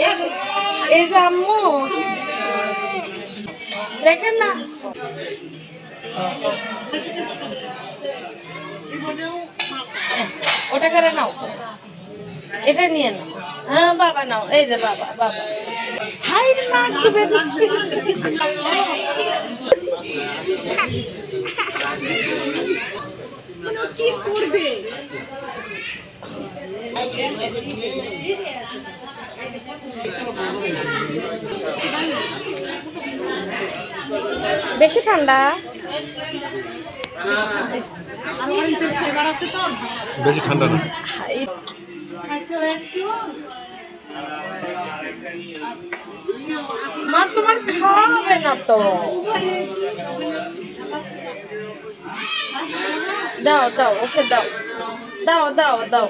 এই যে- আম্মু দেখেন না ওটা করে নাও এটা নিয়ে নাও হ্যাঁ বাবা নাও এই যে বাবা বাবা হাই মা কি বেদস্তি কি করবে বেশি ঠান্ডা? বেশি ঠান্ডা না। হাই মা তোমার খাওয়া না তো। দাও দাও ওকে দাও। দাও দাও দাও।